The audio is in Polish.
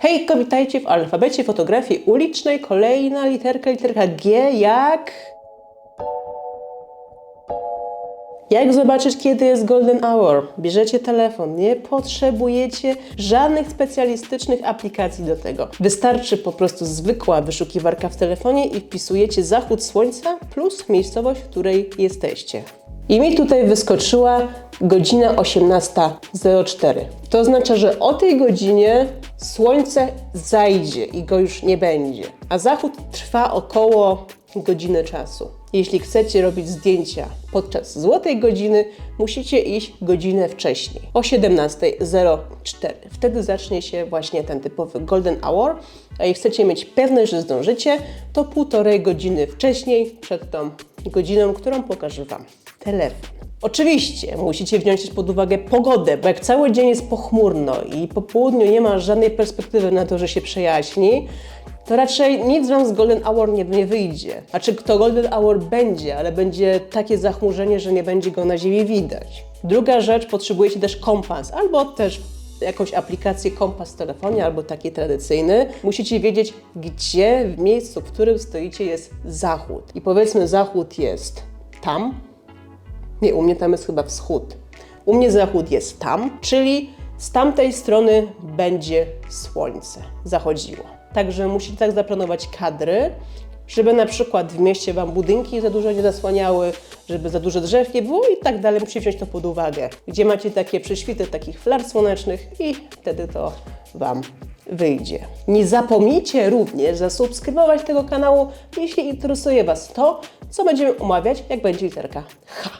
Hejko, witajcie w alfabecie fotografii ulicznej. Kolejna literka, literka G jak... Jak zobaczyć, kiedy jest golden hour? Bierzecie telefon, nie potrzebujecie żadnych specjalistycznych aplikacji do tego. Wystarczy po prostu zwykła wyszukiwarka w telefonie i wpisujecie zachód słońca plus miejscowość, w której jesteście. I mi tutaj wyskoczyła godzina 18.04. To oznacza, że o tej godzinie słońce zajdzie i go już nie będzie. A zachód trwa około godziny czasu. Jeśli chcecie robić zdjęcia podczas złotej godziny, musicie iść godzinę wcześniej, o 17.04. Wtedy zacznie się właśnie ten typowy golden hour, a jeśli chcecie mieć pewność, że zdążycie, to półtorej godziny wcześniej przed tą godziną, którą pokażę Wam telefon. Oczywiście musicie wziąć pod uwagę pogodę, bo jak cały dzień jest pochmurno i po południu nie ma żadnej perspektywy na to, że się przejaśni, to raczej nic Wam z Golden Hour nie, nie wyjdzie. Znaczy, to Golden Hour będzie, ale będzie takie zachmurzenie, że nie będzie go na ziemi widać. Druga rzecz, potrzebujecie też kompas, albo też jakąś aplikację kompas w telefonie, albo taki tradycyjny. Musicie wiedzieć, gdzie w miejscu, w którym stoicie jest zachód. I powiedzmy, zachód jest tam, nie, u mnie tam jest chyba wschód. U mnie zachód jest tam, czyli z tamtej strony będzie słońce zachodziło. Także musicie tak zaplanować kadry, żeby na przykład w mieście Wam budynki za dużo nie zasłaniały, żeby za dużo drzew nie było i tak dalej. Musicie wziąć to pod uwagę. Gdzie macie takie prześwity takich flar słonecznych i wtedy to Wam wyjdzie. Nie zapomnijcie również zasubskrybować tego kanału, jeśli interesuje Was to, co będziemy omawiać, jak będzie literka H.